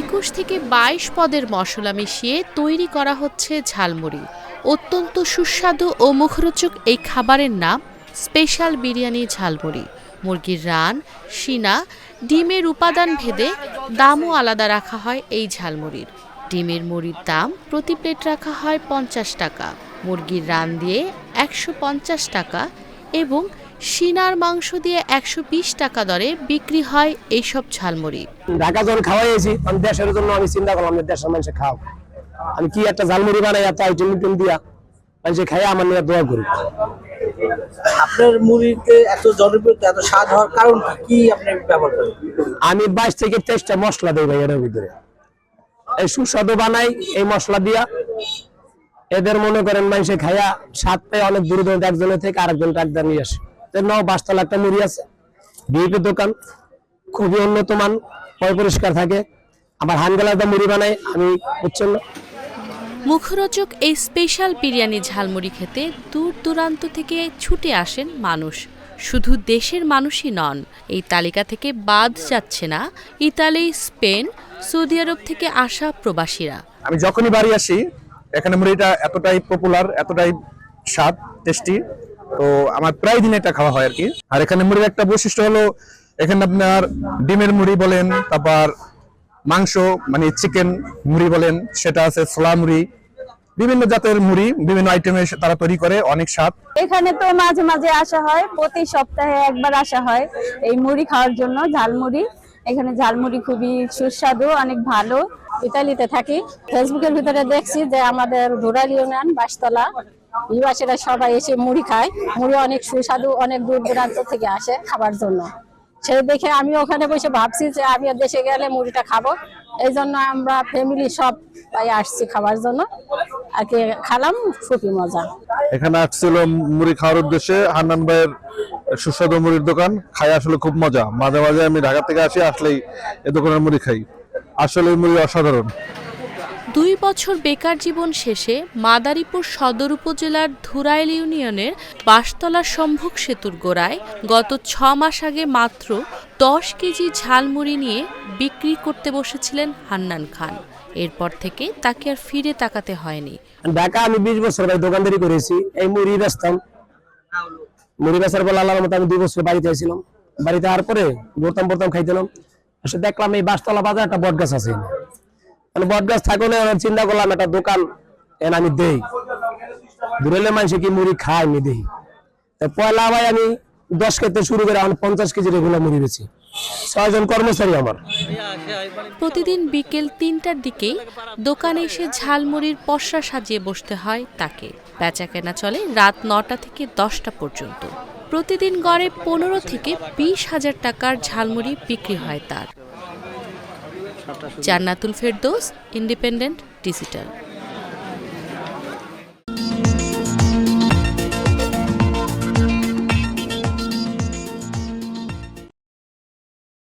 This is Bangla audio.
একুশ থেকে বাইশ পদের মশলা মিশিয়ে তৈরি করা হচ্ছে ঝালমুড়ি। অত্যন্ত সুস্বাদু ও মুখরোচক এই খাবারের নাম স্পেশাল বিরিয়ানি ঝালমুড়ি। মুরগির রান, শিনা, ডিমের উপাদান ভেদে দামও আলাদা রাখা হয় এই ঝালমুড়ির। ডিমের মুড়ির দাম প্রতি প্লেট রাখা হয় পঞ্চাশ টাকা। মুরগির রান দিয়ে একশো পঞ্চাশ টাকা এবং শিনার মাংস দিয়ে একশো বিশ টাকা দরে বিক্রি হয় এইসব ঝালমুড়ি। ঢাকা যখন খাওয়াইছি আমি দেশের জন্য আমি চিন্তা করলাম যে দেশের মানুষে খাও। আমি কি একটা ঝালমুড়ি বানাই এত আইটেম আইটেম দিয়া মানুষে খাই আমার নিয়ে দোয়া করি। আপনার মুড়িতে এত জনপ্রিয়তা এত স্বাদ হওয়ার কারণ কি আপনি ব্যবহার করেন? আমি বাইশ থেকে তেইশটা মশলা দিই ভাই এর ভিতরে। এই সুস্বাদু বানাই এই মশলা দিয়া। এদের মনে করেন মানুষে খাইয়া স্বাদ পেয়ে অনেক দূর দূরান্ত একজনের থেকে আরেকজন টাকদা নিয়ে আসে। বাসতলা একটা মুড়ি আছে। বিএপি দোকান খুবই উন্নত মান পয় পরিষ্কার থাকে। আবার হানগালাদা মুড়ি বানাই আমি বুঝছেন না। মুখরোচক এই স্পেশাল বিরিয়ানি ঝালমুড়ি খেতে দূর দূরান্ত থেকে ছুটে আসেন মানুষ। শুধু দেশের মানুষই নন এই তালিকা থেকে বাদ যাচ্ছে না ইতালি স্পেন সৌদি আরব থেকে আসা প্রবাসীরা। আমি যখনই বাড়ি আসি এখানে মুড়িটা এতটাই পপুলার এতটাই স্বাদ টেস্টি তো আমার প্রায় দিন এটা খাওয়া হয় আর কি আর এখানে মুড়ির একটা বৈশিষ্ট্য হলো, এখানে আপনার ডিমের মুড়ি বলেন, তারপর মাংস মানে চিকেন মুড়ি বলেন, সেটা আছে ছোলা মুড়ি, বিভিন্ন জাতের মুড়ি, বিভিন্ন আইটেমে তারা তৈরি করে, অনেক স্বাদ। এখানে তো মাঝে মাঝে আসা হয়, প্রতি সপ্তাহে একবার আসা হয় এই মুড়ি খাওয়ার জন্য, ঝালমুড়ি। এখানে ঝালমুড়ি খুবই সুস্বাদু, অনেক ভালো। ইতালিতে থাকি। ফেসবুকের ভিতরে দেখছি যে আমাদের রুরাল ইউনিয়ন, বাসতলা নিবাসীরা সবাই এসে মুড়ি খায়। মুড়ি অনেক সুস্বাদু, অনেক দূর দূরান্ত থেকে আসে খাবার জন্য। সেই দেখে আমি ওখানে বসে ভাবছি যে আমি দেশে গেলে মুড়িটা খাব। এই জন্য আমরা ফ্যামিলি সব তাই আসছি খাবার জন্য। আর কি খালাম খুবই মজা। এখানে আসছিল মুড়ি খাওয়ার উদ্দেশ্যে হান্নান ভাইয়ের সুস্বাদু মুড়ির দোকান। খাই আসলে খুব মজা। মাঝে মাঝে আমি ঢাকা থেকে আসি, আসলেই এ দোকানের মুড়ি খাই। আসলে মুড়ি অসাধারণ। দুই বছর বেকার জীবন শেষে মাদারীপুর সদর উপজেলার ধুরাইল ইউনিয়নের বাঁশতলা সম্ভোগ সেতুর গোড়ায় গত ছ মাস আগে মাত্র দশ কেজি ঝালমুড়ি নিয়ে বিক্রি করতে বসেছিলেন হান্নান খান। এরপর থেকে তাকে আর ফিরে তাকাতে হয়নি। ঢাকা আমি বিশ বছর ভাই দোকানদারি করেছি এই মুড়ি বেচতাম মুড়ি বেচার বলে আল্লাহর মতো আমি দুই বছর বাড়িতে আইছিলাম। বাড়িতে আর পরে ঘুরতাম পড়তাম খাইতাম এসে দেখলাম এই বাসতলা বাজার একটা বট গাছ আছে বট গাছ থাকলে চিন্তা করলাম, একটা দোকান এন আমি দেই। দূরেলে মানুষে কি মুড়ি খায়, আমি দেই। পয়লা ভাই আমি দশ কেজি শুরু করে আমি পঞ্চাশ কেজি রেগুলার মুড়ি বেছি ছয়জন কর্মচারী আমার। প্রতিদিন বিকেল তিনটার দিকে দোকানে এসে ঝালমুড়ির পসরা সাজিয়ে বসতে হয় তাকে। বেচা কেনা চলে রাত নটা থেকে দশটা পর্যন্ত। প্রতিদিন গড়ে পনেরো থেকে বিশ হাজার টাকার ঝালমুড়ি বিক্রি হয় তার। Jannatul Ferdous, independent, digital.